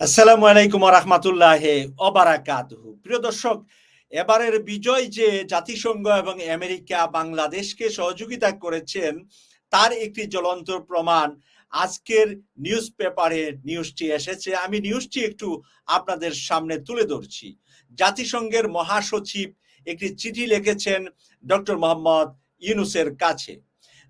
আসসালামু আলাইকুম রহমতুল্লাহ অবারাকাতুহু প্রিয় দর্শক, এবারের বিজয় যে জাতিসংঘ এবং আমেরিকা বাংলাদেশকে সহযোগিতা করেছেন, তার একটি জ্বলন্ত প্রমাণ আজকের নিউজ পেপারে নিউজটি এসেছে। আমি নিউজটি একটু আপনাদের সামনে তুলে ধরছি। জাতিসংঘের মহাসচিব একটি চিঠি লিখেছেন ডক্টর মোহাম্মদ ইউনুসের কাছে।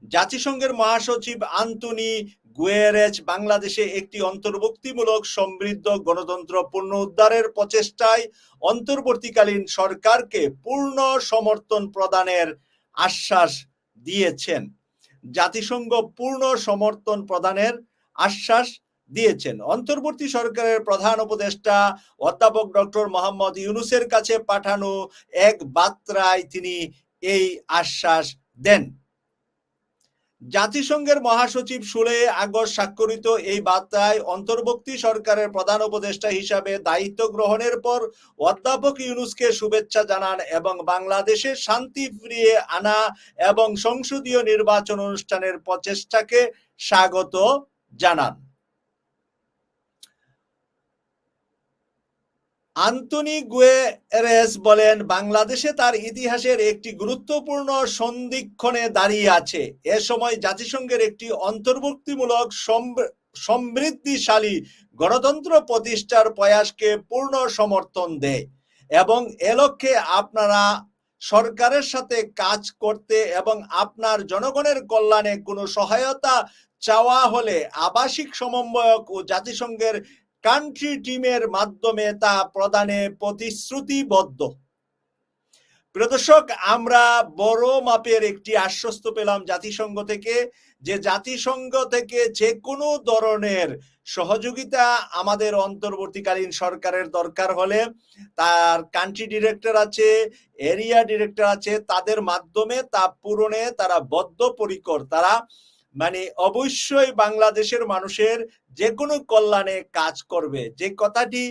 জাতিসংঘের মহাসচিব আন্তনি গুয়েরেজ বাংলাদেশে একটি অন্তর্ভুক্তিমূলক সমৃদ্ধ গণতন্ত্র পূর্ণ উদ্ধারের প্রচেষ্টায় অন্তর্বর্তীকালীন সরকারকে পূর্ণ সমর্থন প্রদানের আশ্বাস দিয়েছেন। জাতিসংঘ পূর্ণ সমর্থন প্রদানের আশ্বাস দিয়েছেন। অন্তর্বর্তী সরকারের প্রধান উপদেষ্টা অধ্যাপক ডক্টর মোহাম্মদ ইউনুসের কাছে পাঠানো এক বার্তায় তিনি এই আশ্বাস দেন। জাতিসংঘের মহাসচিব সুলে আগস্ট স্বাক্ষরিত এই বার্তায় অন্তর্বর্তী সরকারের প্রধান উপদেষ্টা হিসাবে দায়িত্ব গ্রহণের পর অধ্যাপক ইউনুসকে শুভেচ্ছা জানান এবং বাংলাদেশে শান্তি ফিরিয়ে আনা এবং সংসদীয় নির্বাচন অনুষ্ঠানের প্রচেষ্টাকে স্বাগত জানান। আন্তনি গুয়েরেস বলেন, বাংলাদেশে তার ইতিহাসের একটি গুরুত্বপূর্ণ সন্ধিক্ষণে দাঁড়িয়ে আছে। এ সময় জাতিসংঘের একটি অন্তর্ভুক্তিমূলক সমৃদ্ধিশালী গণতন্ত্র প্রতিষ্ঠার প্রয়াসকে পূর্ণ সমর্থন দেয় এবং এ লক্ষ্যে আপনারা সরকারের সাথে কাজ করতে এবং আপনার জনগণের কল্যাণে কোনো সহায়তা চাওয়া হলে আবাসিক সমন্বয়ক ও জাতিসংঘের কান্ট্রি টিমের মাধ্যমে তা প্রদানে প্রতিশ্রুতিবদ্ধ। প্রদর্শক আমরা বড় মাপের একটি আশ্বস্ত পেলাম জাতিসংঘ থেকে যে জাতিসংঘ থেকে যে কোনো ধরনের সহযোগিতা আমাদের অন্তর্বর্তীকালীন সরকারের দরকার হলে তার কান্ট্রি ডিরেক্টর আছে এরিয়া ডিরেক্টর আছে, তাদের মাধ্যমে তা পূরণে তারা বদ্ধপরিকর। তারা মানে অবশ্যই বাংলাদেশের মানুষের যে কোনো কল্যাণে কাজ করবে। যে কথাটি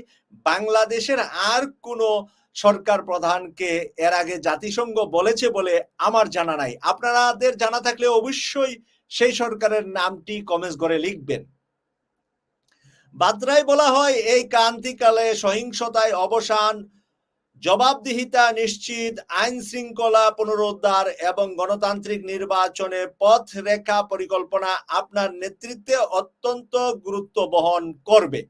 বাংলাদেশের আর কোনো সরকার প্রধানকে এর আগে জাতিসংঘ বলেছে বলে আমার জানা নাই। আপনাদের জানা থাকলে অবশ্যই সেই সরকারের নামটি কমেন্ট করে লিখবেন। বাদ্রায় বলা হয়, এই ক্রান্তিকালে সহিংসতায় অবসান জবাবদিহিতা নিশ্চিত, আইন শৃঙ্খলা পুনরুদ্ধার এবং গণতান্ত্রিক নির্বাচনে পথ রেখা পরিকল্পনা আপনার নেতৃত্বে অত্যন্ত গুরুত্ব বহন করবে।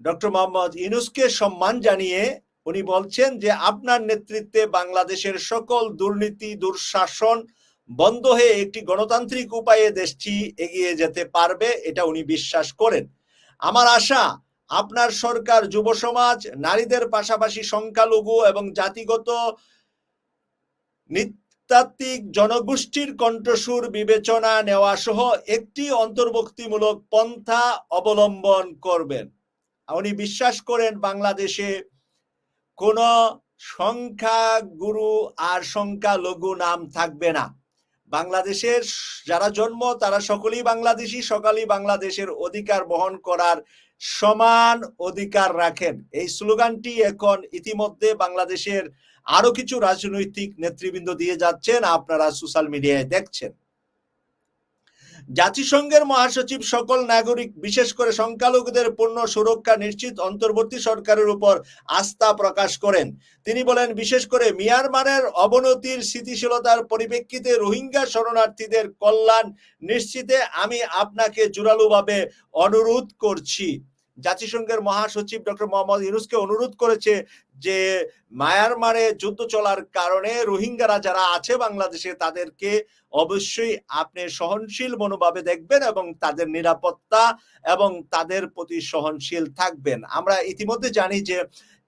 ডক্টর মোহাম্মদ ইনুসকে সম্মান জানিয়ে উনি বলছেন যে আপনার নেতৃত্বে বাংলাদেশের সকল দুর্নীতি, দুঃশাসন বন্ধ হয়ে একটি গণতান্ত্রিক উপায়ে দেশটি এগিয়ে যেতে পারবে, এটা উনি বিশ্বাস করেন। আমার আশা আপনার সরকার, যুব সমাজ, নারীদের পাশাপাশি সংখ্যালঘু এবং জাতিগত নৃতাত্ত্বিক জনগোষ্ঠীর কণ্ঠসুর বিবেচনা নেওয়া সহ একটি অন্তর্ভুক্তিমূলক পন্থা অবলম্বন করবেন। উনি বিশ্বাস করেন বাংলাদেশে কোন সংখ্যা গুরু আর সংখ্যালঘু নাম থাকবে না। বাংলাদেশের যারা জন্ম, তারা সকলেই বাংলাদেশি, সকালই বাংলাদেশের অধিকার বহন করার সমান অধিকার রাখেন। এই স্লোগানটি এখন ইতিমধ্যে বাংলাদেশের আরও কিছু রাজনৈতিক নেতৃবৃন্দ দিয়ে যাচ্ছেন, আপনারা সোশ্যাল মিডিয়ায় দেখছেন। জাতিসংঘের মহাসচিব সকল নাগরিক, বিশেষ করে সংখ্যালঘুদের পূর্ণ সুরক্ষা নিশ্চিত অন্তর্বর্তী সরকারের উপর আস্থা প্রকাশ করেন। তিনি বলেন, বিশেষ করে মিয়ানমারের অবনতির স্থিতিশীলতার পরিপ্রেক্ষিতে রোহিঙ্গা শরণার্থীদের কল্যাণ নিশ্চিতে আমি আপনাকে জোরালোভাবে অনুরোধ করছি। জাতিসংঘের মহাসচিব ডক্টর মোহাম্মদ ইউনুসকে অনুরোধ করেছে যে মায়ানমারে যুদ্ধ চলার কারণে রোহিঙ্গারা যারা আছে বাংলাদেশে তাদেরকে অবশ্যই আপনি সহনশীল মনোভাবে দেখবেন এবং তাদের নিরাপত্তা এবং তাদের প্রতি সহনশীল থাকবেন। আমরা ইতিমধ্যে জানি যে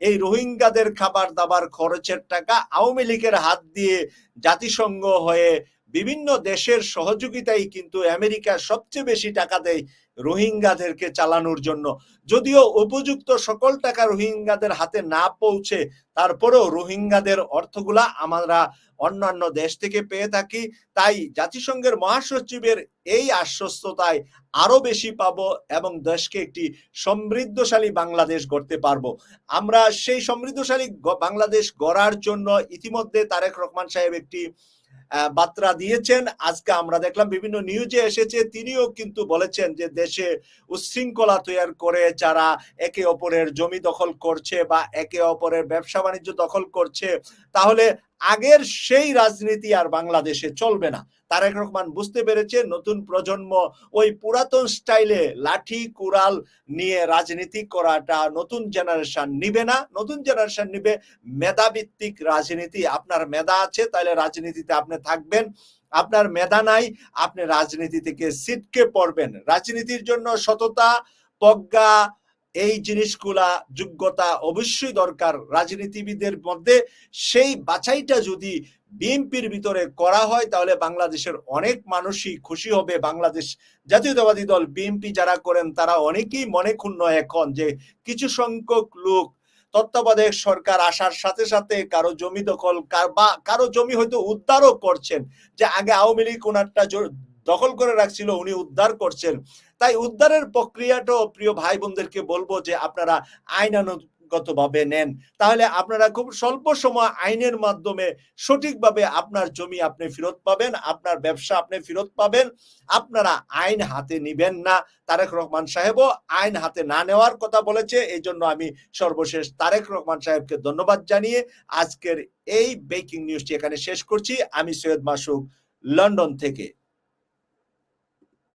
এই রোহিঙ্গাদের খাবার দাবার খরচের টাকা আওয়ামী লীগের হাত দিয়ে জাতিসংঘ হয়ে বিভিন্ন দেশের সহযোগিতাই কিন্তু আমেরিকা সবচেয়ে বেশি টাকা দেয় রোহিঙ্গাদেরকে চালানোর জন্য। যদিও উপযুক্ত সকল টাকা রোহিঙ্গাদের হাতে না পৌঁছে, তারপরেও রোহিঙ্গাদের অর্থগুলা আমরা অন্যান্য দেশ থেকে পেয়ে থাকি। তাই জাতিসংঘের মহাসচিবের এই আশ্বস্ততায় আরও বেশি পাব এবং দেশকে একটি সমৃদ্ধশালী বাংলাদেশ গড়তে পারব। আমরা সেই সমৃদ্ধশালী বাংলাদেশ গড়ার জন্য ইতিমধ্যে তারেক রহমান সাহেব একটি বার্তা দিয়েছেন। আজকে আমরা দেখলাম বিভিন্ন নিউজে এসেছে, তিনিও কিন্তু বলেছেন যে দেশে উচ্ছৃঙ্খলা তৈরি করে যারা একে অপরের জমি দখল করছে বা একে অপরের ব্যবসা বাণিজ্য দখল করছে, তাহলে আগের সেই রাজনীতি আর বাংলাদেশে চলবে না। তারেক রহমান বুঝতে পেরেছে, নতুন প্রজন্ম ওই পুরাতন স্টাইলে লাঠি, কুড়াল নিয়ে রাজনীতি করাটা নতুন জেনারেশন নিবে না। নতুন জেনারেশন নিবে মেধাভিত্তিক রাজনীতি। আপনার মেধা আছে, তাহলে রাজনীতিতে আপনি থাকবেন। আপনার মেধা নাই, আপনি রাজনীতি থেকে সিটকে পড়বেন। রাজনীতির জন্য সততা, প্রজ্ঞা এই জিনিসগুলা যোগ্যতা অবশ্যই দরকার। রাজনীতিবিদের মধ্যে সেই বাছাইটা যদি বিএনপির ভিতরে করা হয়, তাহলে বাংলাদেশের অনেক মানুষই খুশি হবে। বাংলাদেশ জাতীয়তাবাদী দল, বিএনপি যারা করেন, তারা অনেকেই মনে ক্ষুণ্ণ এখন যে কিছু সংখ্যক লোক তত্ত্বাবধায়ক সরকার আসার সাথে সাথে কারও জমি দখল বা কারও জমি হয়তো উদ্ধারও করছেন। যে আগে আওয়ামী লীগ ওনারটা দখল করে রাখছিল, উনি উদ্ধার করছেন। তাই উদ্ধারের প্রক্রিয়াটাও প্রিয় ভাই বোনদেরকে বলব যে আপনারা আইনানুগত ভাবে নেন। তাহলে আপনারা খুব স্বল্প সময় আইনের মাধ্যমে সঠিকভাবে আপনার জমি আপনি ফেরত পাবেন, আপনার ব্যবসা আপনি ফেরত পাবেন, আপনারা আইন হাতে নিবেন না। তারেক রহমান সাহেবও আইন হাতে না নেওয়ার কথা বলেছে এই জন্য আমি সর্বশেষ তারেক রহমান সাহেবকে ধন্যবাদ জানিয়ে আজকের এই ব্রেকিং নিউজটি এখানে শেষ করছি। আমি সৈয়দ মাসুক লন্ডন থেকে।